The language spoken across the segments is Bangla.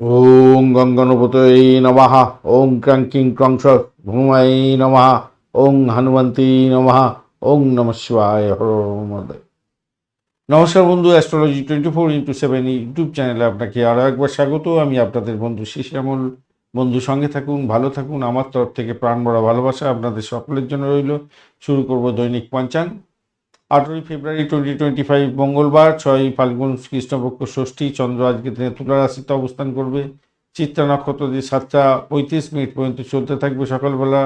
ওং গঙ্গনপতয়ে নমঃ। ওং ক্রাং কিং ক্রংশ ভূমাই নমঃ। ওং হনুমন্তী নমঃ। ওং নম শিবায় নমস্কার বন্ধু astrology twenty four into seven YouTube চ্যানেলে আপনাকে আরও একবার স্বাগত। আমি আপনাদের বন্ধু শিশামল বন্ধু, সঙ্গে থাকুন, ভালো থাকুন। আমার তরফ থেকে প্রাণ ভরা ভালোবাসা আপনাদের সকলের জন্য রইল। শুরু করব দৈনিক পঞ্চাঙ্গ। আঠেরোই ফেব্রুয়ারি টোয়েন্টি টোয়েন্টি ফাইভ মঙ্গলবার ছয়ই ফাল্গুন কৃষ্ণপক্ষ ষষ্ঠী চন্দ্র আজকে দিনে তুলা রাশিতে অবস্থান করবে। চিত্রা নক্ষত্র দিয়ে সাতটা পঁয়ত্রিশ মিনিট পর্যন্ত চলতে থাকবে সকালবেলা।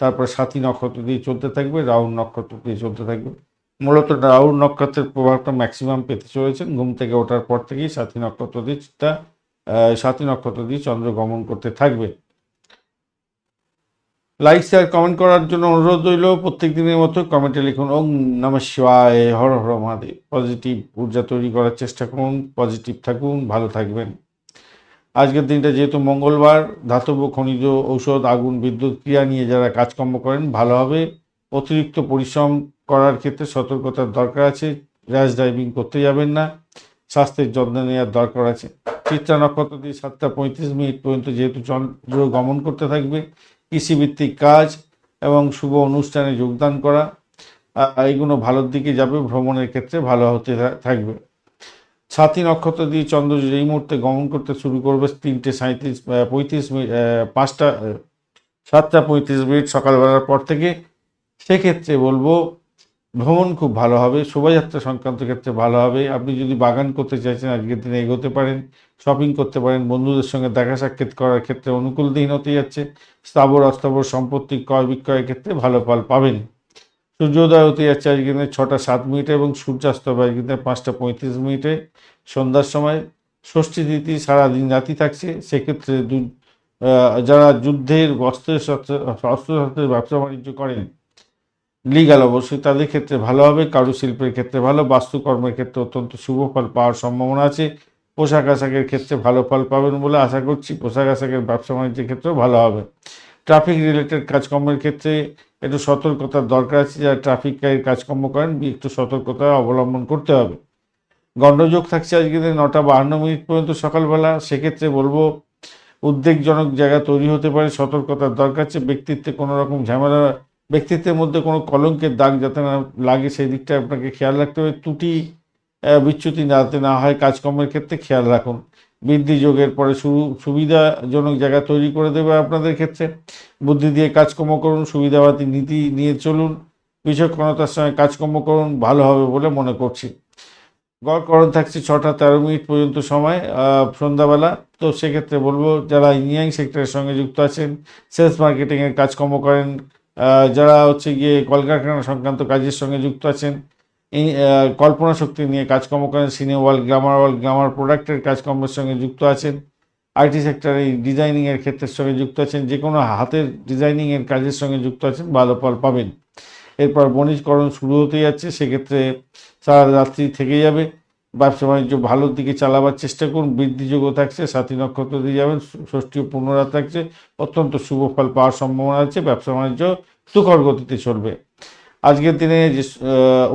তারপর সাথী নক্ষত্র দিয়ে চলতে থাকবে রাহুল নক্ষত্র দিয়ে চলতে থাকবে। মূলত রাহুল নক্ষত্রের প্রভাবটা ম্যাক্সিমাম পেতে চলেছেন। ঘুম থেকে ওঠার পর থেকেই সাথী নক্ষত্র দিয়ে চিত্রা সাথী নক্ষত্র দিয়ে চন্দ্র গমন করতে থাকবে। লাইক শেয়ার কমেন্ট করার জন্য অনুরোধ রইল। প্রত্যেক দিনের মতো কমেন্টে লিখুন ওং নম শিবায়, হর হর মহাদেব। পজিটিভ ঊর্জা তৈরি করার চেষ্টা করুন পজিটিভ থাকুন, ভালো থাকবেন। আজকের দিনটা যেহেতু মঙ্গলবার, ধাতব খনিজ ঔষধ, আগুন, বিদ্যুৎ, ক্রিয়া নিয়ে যারা কাজকর্ম করেন ভালোভাবে অতিরিক্ত পরিশ্রম করার ক্ষেত্রে সতর্কতার দরকার আছে, র্যাশ ড্রাইভিং করতে যাবেন না, স্বাস্থ্যের যত্ন নেওয়ার দরকার আছে। চিত্রা নক্ষত্র দিয়ে সাতটা পঁয়ত্রিশ মিনিট পর্যন্ত যেহেতু চন্দ্র গমন করতে থাকবে কৃষিভিত্তিক কাজ এবং শুভ অনুষ্ঠানে যোগদান করা এইগুলো ভালোর দিকে যাবে, ভ্রমণের ক্ষেত্রে ভালো হতে থাকবে। ছাতি নক্ষত্র দিয়ে চন্দ্র এই মুহূর্তে গমন করতে শুরু করবে তিনটে সাঁত্রিশ পঁয়ত্রিশ মিনিট পাঁচটা, সাতটা পঁয়ত্রিশ মিনিট সকালবেলার পর থেকে। সেক্ষেত্রে বলব ভ্রমণ খুব ভালো হবে, শোভাযাত্রা সংক্রান্ত ক্ষেত্রে ভালো হবে। আপনি যদি বাগান করতে চাইছেন, আজকের দিনে এগোতে পারেন শপিং করতে পারেন, বন্ধুদের সঙ্গে দেখা সাক্ষাৎ করার ক্ষেত্রে অনুকূল দিন হতে যাচ্ছে। স্থাবর, অস্থাবর সম্পত্তি, ক্রয় বিক্রয়ের ক্ষেত্রে ভালো ফল পাবেন। সূর্যোদয় হতে যাচ্ছে আজকের দিনে ছটা সাত মিনিটে এবং সূর্যাস্ত হবে আজকের দিনে পাঁচটা পঁয়ত্রিশ মিনিটে। সন্ধ্যার সময় ষষ্ঠী তিথি সারাদিন রাতি থাকছে, সেক্ষেত্রে যারা যুদ্ধের অস্ত্রের শস্ত্র- অস্ত্রশস্ত্রের ব্যবসা বাণিজ্য করেন লিগাল অবশ্যই তাদের ক্ষেত্রে ভালো হবে, কারুশিল্পের ক্ষেত্রে ভালো, বাস্তুকর্মের ক্ষেত্রে অত্যন্ত শুভ ফল পাওয়ার সম্ভাবনা আছে। পোশাক আশাকের ক্ষেত্রে ভালো ফল পাবেন বলে আশা করছি, পোশাক আশাকের ব্যবসা বাণিজ্যের ক্ষেত্রেও ভালো হবে। ট্রাফিক রিলেটেড কাজকর্মের ক্ষেত্রে একটু সতর্কতার দরকার আছে, যারা ট্রাফিক কাজকর্ম করেন, একটু সতর্কতা অবলম্বন করতে হবে। গণ্ডযোগ থাকছে আজকে নটা বাহান্ন মিনিট পর্যন্ত সকালবেলা, সেক্ষেত্রে বলব উদ্বেগজনক জায়গা তৈরি হতে পারে, সতর্কতার দরকার আছে, ব্যক্তিত্বে কোনো রকম ঝামেলা ব্যক্তিত্বের মধ্যে কোনো কলঙ্কের দাগ যাতে না লাগে, সেই দিকটা আপনাকে খেয়াল রাখতে হবে। ত্রুটি বিচ্যুতি যাতে না হয়, কাজকর্মের ক্ষেত্রে খেয়াল রাখুন। বৃদ্ধি যোগের পরে সুবিধাজনক জায়গা তৈরি করে দেবে আপনাদের ক্ষেত্রে। বুদ্ধি দিয়ে কাজকর্ম করুন, সুবিধাবাদী নীতি নিয়ে চলুন। বিচক্ষণতার সঙ্গে কাজকর্ম করুন, ভালো হবে বলে মনে করছি। গড়করণ থাকছে ছটা তেরো মিনিট পর্যন্ত সময় সন্ধ্যাবেলা। তো সেক্ষেত্রে বলব, যারা ইঞ্জিনিয়ারিং সেক্টরের সঙ্গে যুক্ত আছেন সেলস মার্কেটিংয়ের কাজকর্ম করেন যারা হচ্ছে গিয়ে কলকারখানা সংক্রান্ত কাজের সঙ্গে যুক্ত আছেন, এই কল্পনা শক্তি নিয়ে কাজকর্ম করেন cinema world glamour world glamour প্রোডাক্টের কাজকর্মের সঙ্গে যুক্ত আছেন আইটি সেক্টরে ডিজাইনিংয়ের ক্ষেত্রের সঙ্গে যুক্ত আছেন, যে কোনো হাতের ডিজাইনিংয়ের কাজের সঙ্গে যুক্ত আছেন ভালো ফল পাবেন। এরপর বণিজকরণ শুরু হতে যাচ্ছে, সেক্ষেত্রে সারা রাত্রি থেকে যাবে। ব্যবসা বাণিজ্য ভালোর দিকে চালাবার চেষ্টা করুন বৃদ্ধিযোগ্য থাকছে, সাথী নক্ষত্র দিয়ে যাবেন ষষ্ঠী পূর্ণরাত থাকছে, অত্যন্ত শুভ ফল পাওয়ার সম্ভাবনা আছে, ব্যবসা বাণিজ্য তুখর গতিতে চলবে। আজকের দিনে যে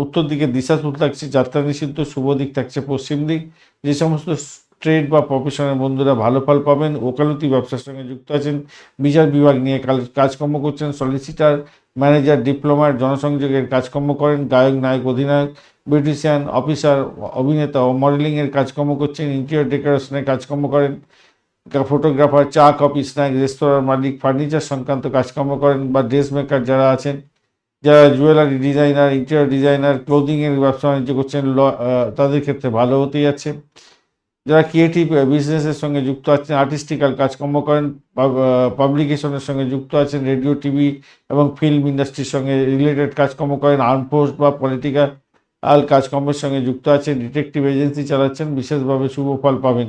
উত্তর দিকে দিশা থাকছে, যাত্রা নিষিদ্ধ, শুভ দিক থাকছে পশ্চিম দিক, যে সমস্ত ট্রেড বা প্রফেশনের বন্ধুরা ভালো ফল পাবেন। ওকালতি ব্যবসার সঙ্গে যুক্ত আছেন। বিচার বিভাগ নিয়ে কাজকর্ম করছেন। সলিসিটার ম্যানেজার ডিপ্লোমার জনসংযোগের কাজকর্ম করেন। গায়ক, নায়ক, অধিনায়ক বিউটিশিয়ান অফিসার অভিনেতা ও মডেলিংয়ের কাজকর্ম করছেন। ইন্টেরিয়র ডেকোরেশনের কাজকর্ম করেন। ফটোগ্রাফার চা কফি স্ন্যাক রেস্তোরাঁর মালিক ফার্নিচার সংক্রান্ত কাজকর্ম করেন বা ড্রেস মেকার যারা আছেন। যারা জুয়েলারি ডিজাইনার ইন্টেরিয়র ডিজাইনার ক্লোদিংয়ের ব্যবসা বাণিজ্য করছেন তাদের ক্ষেত্রে ভালো হতে যাচ্ছে। যারা ক্রিয়েটিভ বিজনেসের সঙ্গে যুক্ত আছেন আর্টিস্টিক্যাল কাজকর্ম করেন পাবলিকেশনের সঙ্গে যুক্ত আছেন রেডিও টিভি এবং ফিল্ম ইন্ডাস্ট্রির সঙ্গে রিলেটেড কাজকর্ম করেন আর্মফোর্স বা পলিটিক্যাল কাজকর্মের সঙ্গে যুক্ত আছেন ডিটেকটিভ এজেন্সি চালাচ্ছেন, বিশেষভাবে শুভ ফল পাবেন।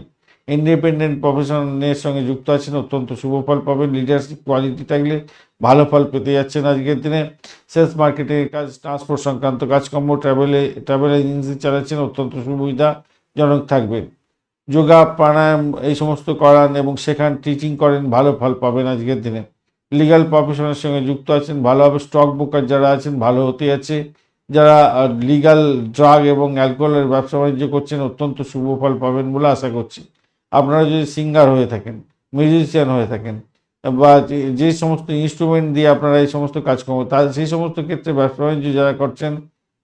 ইন্ডিপেন্ডেন্ট প্রফেশনের সঙ্গে যুক্ত আছেন, অত্যন্ত শুভ ফল পাবেন। লিডারশিপ কোয়ালিটি থাকলে ভালো ফল পেতে যাচ্ছেন আজকের দিনে। সেলস মার্কেটিংয়ের কাজ ট্রান্সপোর্ট সংক্রান্ত কাজকর্ম ট্রাভেলে ট্রাভেল এজেন্সি চালাচ্ছেন, অত্যন্ত সুবিধাজনক থাকবেন যোগা, প্রাণায়াম এই সমস্ত করান এবং সেখান টিচিং করেন, ভালো ফল পাবেন আজকের দিনে। লিগ্যাল প্রফেশনের সঙ্গে যুক্ত আছেন, ভালোভাবে স্টক ব্রোকার যারা আছেন, ভালো হতে যাচ্ছে। যারা লিগাল ড্রাগ এবং অ্যালকোহলের ব্যবসা বাণিজ্য করছেন, অত্যন্ত শুভ ফল পাবেন বলে আশা করছি। আপনারা যদি সিঙ্গার হয়ে থাকেন মিউজিশিয়ান হয়ে থাকেন, বা যে- সমস্ত ইনস্ট্রুমেন্ট দিয়ে আপনারা এই সমস্ত কাজকর্ম, তা, সেই সমস্ত ক্ষেত্রে ব্যবসা বাণিজ্য যারা করছেন,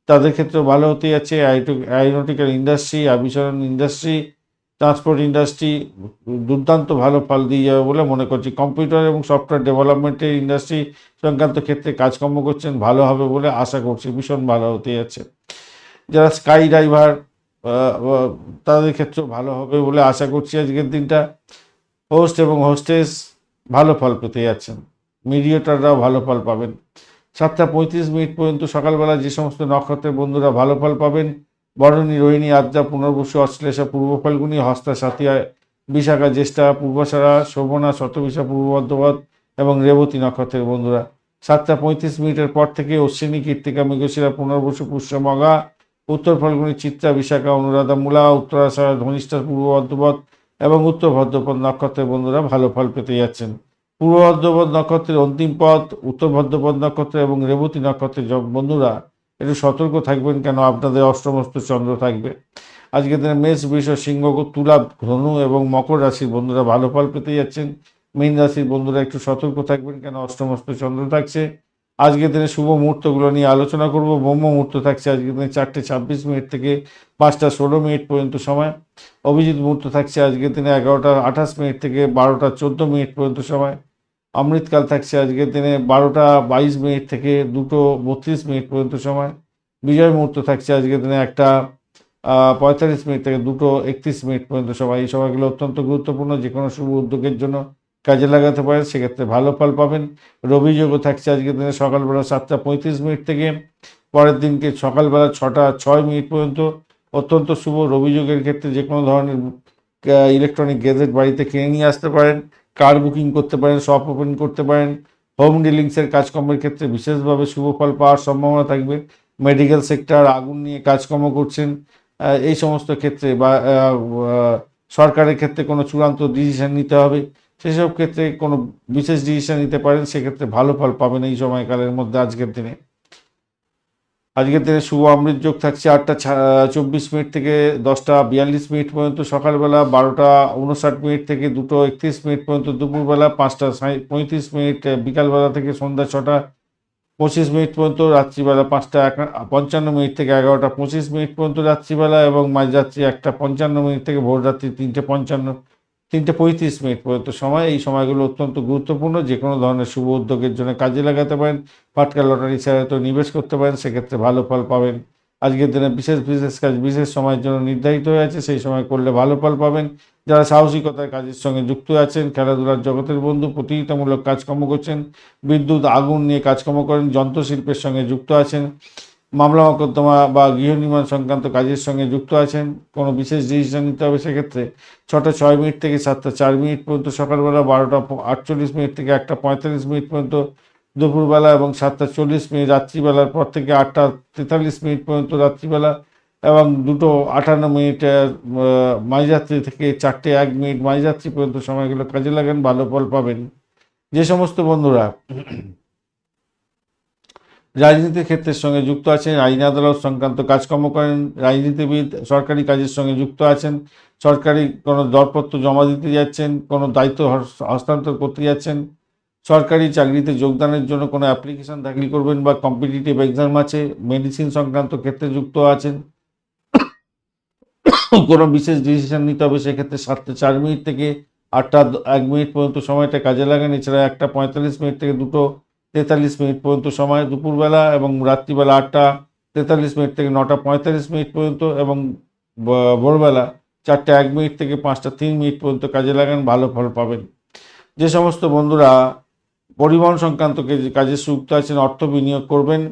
তাদের ক্ষেত্রেও ভালো হতে যাচ্ছে। অ্যারোনটিক্যাল ইন্ডাস্ট্রি আবিষ্করণ ইন্ডাস্ট্রি ট্রান্সপোর্ট ইন্ডাস্ট্রি দুর্দান্ত ভালো ফল দিয়ে যাবে বলে মনে করছি। কম্পিউটার এবং সফটওয়্যার ডেভেলপমেন্টের ইন্ডাস্ট্রি সংক্রান্ত ক্ষেত্রে কাজকর্ম করছেন, ভালো হবে বলে আশা করছি, ভীষণ ভালো হতে যাচ্ছে। যারা স্কাই ড্রাইভার তাদের ক্ষেত্রেও ভালো হবে বলে আশা করছি আজকের দিনটা। হোস্ট এবং হোস্টেস ভালো ফল পেতে যাচ্ছেন। মিডিয়েটাররাও ভালো ফল পাবেন। সাতটা পঁয়ত্রিশ মিনিট পর্যন্ত সকালবেলা যে সমস্ত নক্ষত্রের বন্ধুরা ভালো ফল পাবেন বরণী রোহিণী আদ্রা পুনর্বসু, অশ্লেষা, পূর্ব ফাল্গুনী, হস্তা, সাথিয়া, বিশাখা, জ্যেষ্ঠা, পূর্বাশারা, শোভনা, শতবিশা, পূর্ব বর্ধমান এবং রেবতী নক্ষত্রের বন্ধুরা। সাতটা পঁয়ত্রিশ মিনিটের পর থেকে অশ্বিনী, কীর্তিকা, মৃগশিরা, পুনর্বসু, পুষ্যমগা, উত্তর ফাল্গুনী, চিত্রা, বিশাখা, অনুরাধা, মূলা উত্তরাষাঢ়া ধনিষ্ঠা, পূর্ব বর্ধমান এবং উত্তর ভদ্রপদ নক্ষত্রের বন্ধুরা ভালো ফল পেতে যাচ্ছেন। পূর্ব ভদ্রপদ নক্ষত্রের অন্তিম পথ, উত্তর ভদ্রপদ নক্ষত্র এবং রেবতী নক্ষত্রের বন্ধুরা একটু সতর্ক থাকবেন কেন? আপনাদের অষ্টমস্ত চন্দ্র থাকবে। আজকের দিনে মেষ, বৃষ, সিংহ, তুলা, ধনু এবং মকর রাশির বন্ধুরা ভালো ফল পেতে যাচ্ছেন। মীন রাশির বন্ধুরা একটু সতর্ক থাকবেন কেন? অষ্টমস্ত চন্দ্র থাকছে। আজকের দিনে শুভ মুহূর্তগুলো নিয়ে আলোচনা করব। ব্রহ্ম মুহূর্ত থাকছে আজকের দিনে চারটে ছাব্বিশ মিনিট থেকে পাঁচটা ষোলো মিনিট পর্যন্ত সময়। অভিজিৎ মুহূর্ত থাকছে আজকের দিনে এগারোটা আঠাশ মিনিট থেকে বারোটা চোদ্দ মিনিট পর্যন্ত সময়। অমৃতকাল থাকছে আজকের দিনে বারোটা বাইশ মিনিট থেকে দুটো বত্রিশ মিনিট পর্যন্ত সময়। বিজয় মুহূর্ত থাকছে আজকের দিনে একটা পঁয়তাল্লিশ মিনিট থেকে দুটো একত্রিশ মিনিট পর্যন্ত সময়। এই সময়গুলো অত্যন্ত গুরুত্বপূর্ণ যে কোনো শুভ উদ্যোগের জন্য কাজে লাগাতে পারেন, সেক্ষেত্রে ভালো ফল পাবেন। রবি যোগও থাকছে আজকের দিনে সকালবেলা সাতটা পঁয়ত্রিশ মিনিট থেকে, পরের দিনকে সকালবেলা ছটা ছয় মিনিট পর্যন্ত। অত্যন্ত শুভ রবি যোগের ক্ষেত্রে যে কোনো ধরনের ইলেকট্রনিক গ্যাজেট বাড়িতে কিনে নিয়ে আসতে পারেন। কার বুকিং করতে পারেন, শপ ওপেন করতে পারেন, হোম ডিলিংসের কাজকর্মের ক্ষেত্রে বিশেষভাবে শুভ ফল পাওয়ার সম্ভাবনা থাকবে। মেডিকেল সেক্টর আগুন নিয়ে কাজকর্ম করছেন এই সমস্ত ক্ষেত্রে বা সরকারের ক্ষেত্রে কোনো চূড়ান্ত ডিসিশন নিতে হবে। সেসব ক্ষেত্রে কোনো বিশেষ ডিসিশন নিতে পারেন, সেক্ষেত্রে ভালো ফল পাবেন এই সময়কালের মধ্যে আজকের দিনে। আজকের দিনে শুভ অমৃত যোগ থাকছে আটটা চব্বিশ মিনিট থেকে দশটা বিয়াল্লিশ মিনিট পর্যন্ত। সকালবেলা বারোটা উনষাট মিনিট থেকে দুটো একত্রিশ মিনিট পর্যন্ত। দুপুরবেলা পাঁচটা পঁয়ত্রিশ মিনিট বিকালবেলা থেকে সন্ধ্যা ছটা পঁচিশ মিনিট পর্যন্ত। রাত্রিবেলা পাঁচটা পঞ্চান্ন মিনিট থেকে এগারোটা পঁচিশ মিনিট পর্যন্ত রাত্রিবেলা এবং মাঝরাত্রি একটা পঞ্চান্ন মিনিট থেকে ভোর রাত্রি তিনটে পঞ্চান্ন। তিনটে পঁয়ত্রিশ মিনিট পর্যন্ত সময়। এই সময়গুলো অত্যন্ত গুরুত্বপূর্ণ। যে কোনো ধরনের শুভ উদ্যোগের জন্য কাজে লাগাতে পারেন। ফাটকা লটারি ছাড়া তো নিবেশ করতে পারেন। সেক্ষেত্রে ভালো ফল পাবেন। আজকের দিনে বিশেষ বিশেষ কাজ, বিশেষ সময়ের জন্য নির্ধারিত হয়ে আছে। সেই সময় করলে ভালো ফল পাবেন। যারা সাহসিকতার কাজের সঙ্গে যুক্ত আছেন, খেলাধুলার জগতের বন্ধু, প্রতিযোগিতামূলক কাজকর্ম করছেন, বিদ্যুৎ, আগুন নিয়ে কাজকর্ম করেন, যন্ত্রশিল্পের সঙ্গে যুক্ত আছেন মামলা মকদ্দমা বা গৃহ নির্মাণ সংক্রান্ত কাজের সঙ্গে যুক্ত আছেন, কোনো বিশেষ ডিসিশন নিতে হবে সেক্ষেত্রে ছটা ছয় মিনিট থেকে সাতটা চার মিনিট পর্যন্ত সকালবেলা, বারোটা আটচল্লিশ মিনিট থেকে একটা পঁয়তাল্লিশ মিনিট পর্যন্ত দুপুরবেলা এবং সাতটা চল্লিশ মিনিট রাত্রিবেলার পর থেকে আটটা তেতাল্লিশ মিনিট পর্যন্ত রাত্রিবেলা এবং দুটো আটান্ন মিনিট মাঝরাত্রি থেকে চারটে এক মিনিট মাঝরাত্রি পর্যন্ত সময়গুলো কাজে লাগান, ভালো ফল পাবেন। যে সমস্ত বন্ধুরা রাজনীতির ক্ষেত্রের সঙ্গে যুক্ত আছেন, আইন আদালত সংক্রান্ত কাজকর্ম করেন, রাজনীতিবিদ, সরকারি কাজের সঙ্গে যুক্ত আছেন, সরকারি কোনো দরপত্র জমা দিতে যাচ্ছেন, কোনো দায়িত্ব হস্তান্তর করতে যাচ্ছেন, সরকারি চাকরিতে যোগদানের জন্য কোনো অ্যাপ্লিকেশন দাখিল করবেন বা কম্পিটিটিভ এক্সাম আছে, মেডিসিন সংক্রান্ত ক্ষেত্রে যুক্ত আছেন। কোনো বিশেষ ডিসিশন নিতে হবে সেক্ষেত্রে সাতটা চার মিনিট থেকে আটটা এক মিনিট পর্যন্ত সময়টা কাজে লাগান এছাড়া একটা পঁয়তাল্লিশ মিনিট থেকে দুটো তেতাল্লিশ মিনিট পর্যন্ত সময় দুপুরবেলা এবং রাত্রিবেলা আটটা, তেতাল্লিশ মিনিট থেকে নটা পঁয়তাল্লিশ মিনিট পর্যন্ত এবং ভোরবেলা চারটে এক মিনিট থেকে পাঁচটা তিন মিনিট পর্যন্ত কাজে লাগান, ভালো ফল পাবেন। যে সমস্ত বন্ধুরা পরিবহন সংক্রান্ত কাজে যুক্ত আছেন, অর্থ বিনিয়োগ করবেন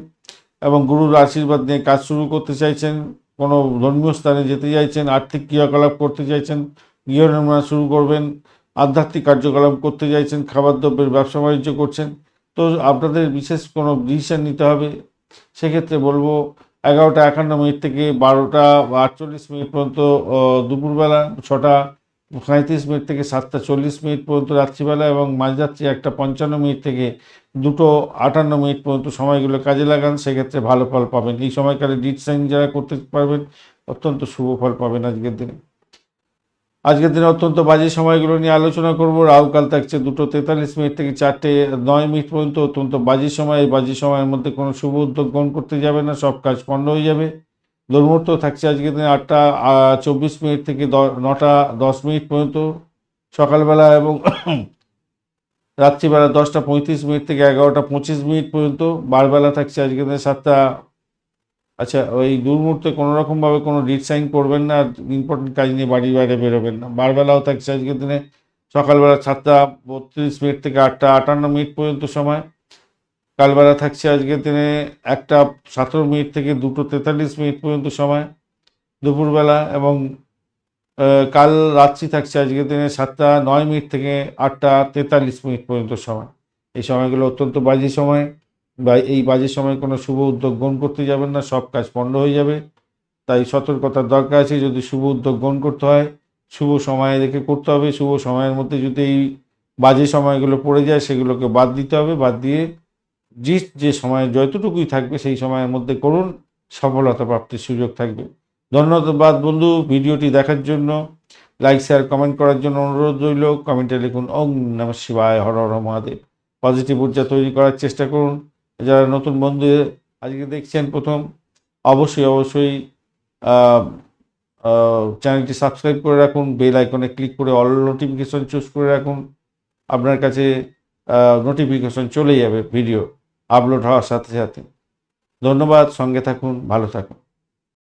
এবং গুরুর আশীর্বাদ নিয়ে কাজ শুরু করতে চাইছেন, কোনো ধর্মীয় স্থানে যেতে চাইছেন, আর্থিক ক্রিয়াকলাপ করতে চাইছেন, গৃহ নির্মাণ শুরু করবেন, আধ্যাত্মিক কার্যকলাপ করতে চাইছেন খাবার দ্রব্যের ব্যবসা বাণিজ্য করছেন তো আপনাদের বিশেষ কোনো ডিসিশন নিতে হবে? সেক্ষেত্রে বলব এগারোটা একান্ন মিনিট থেকে বারোটা আটচল্লিশ মিনিট পর্যন্ত দুপুরবেলা ছটা সাঁত্রিশ মিনিট থেকে সাতটা চল্লিশ মিনিট পর্যন্ত রাত্রিবেলা এবং মাঝরাত্রি একটা পঞ্চান্ন মিনিট থেকে দুটো আটান্ন মিনিট পর্যন্ত সময়গুলো কাজে লাগান। সেক্ষেত্রে ভালো ফল পাবেন। এই সময়কালে ডিট সাইন যারা করতে পারবেন, অত্যন্ত শুভ ফল পাবেন আজকের দিনে। আজকের দিনে অত্যন্ত বাজে সময়গুলো নিয়ে আলোচনা করব। রাহুকাল থাকছে দুটো তেতাল্লিশ মিনিট থেকে চারটে নয় মিনিট পর্যন্ত অত্যন্ত বাজে সময়। এই বাজে সময়ের মধ্যে কোনো শুভ উদ্যোগ গ্রহণ করতে যাবে না, সব কাজ পণ্ড হয়ে যাবে। দুর্মুহূর্ত থাকছে আজকের দিনে আটটা চব্বিশ মিনিট থেকে নটা, দশ মিনিট পর্যন্ত। সকালবেলা এবং রাত্রিবেলা দশটা পঁয়ত্রিশ মিনিট থেকে এগারোটা পঁচিশ মিনিট পর্যন্ত। বারবেলা থাকছে আজকের দিনে সাতটা আচ্ছা ওই দুর্মুহূর্তে কোনো রকমভাবে কোনো ডিট সাইন করবেন না আর ইম্পর্টেন্ট কাজ নিয়ে বাড়ির বাইরে বেরোবেন না। বারবেলাও থাকছে আজকের দিনে সকালবেলা সাতটা বত্রিশ মিনিট থেকে আটটা, আটান্ন মিনিট পর্যন্ত সময়। কালবেলা থাকছে আজকের দিনে একটা সতেরো মিনিট থেকে দুটো তেতাল্লিশ মিনিট পর্যন্ত সময় দুপুরবেলা এবং কাল রাত্রি থাকছে আজকের দিনে সাতটা নয় মিনিট থেকে আটটা তেতাল্লিশ মিনিট পর্যন্ত সময়। এই সময়গুলো অত্যন্ত বাজে সময়। বা এই বাজে সময় কোনো শুভ উদ্যোগ গ্রহণ করতে যাবেন না, সব কাজ পণ্ড হয়ে যাবে। তাই সতর্কতার দরকার আছে, যদি শুভ উদ্যোগ গ্রহণ করতে হয়, শুভ সময় দেখে করতে হবে। শুভ সময়ের মধ্যে যদি এই বাজে সময়গুলো পড়ে যায়, সেগুলোকে বাদ দিতে হবে। বাদ দিয়ে যে যে সময় যতটুকুই থাকবে, সেই সময়ের মধ্যে করুন। সফলতা প্রাপ্তির সুযোগ থাকবে। ধন্যবাদ বন্ধু ভিডিওটি দেখার জন্য। লাইক শেয়ার কমেন্ট করার জন্য অনুরোধ রইল। কমেন্টে লিখুন, ওম নম শিবায়, হর হর মহাদেব। পজিটিভ ঊর্জা তৈরি করার চেষ্টা করুন। যারা নতুন বন্ধু, আজকে দেখছেন প্রথম, অবশ্যই অবশ্যই চ্যানেলটি সাবস্ক্রাইব করে রাখুন, বেল আইকনে ক্লিক করে অল নোটিফিকেশন চুজ করে রাখুন। আপনার কাছে নোটিফিকেশন চলে যাবে, ভিডিও আপলোড হওয়ার সাথে সাথে। ধন্যবাদ, সঙ্গে থাকুন, ভালো থাকুন।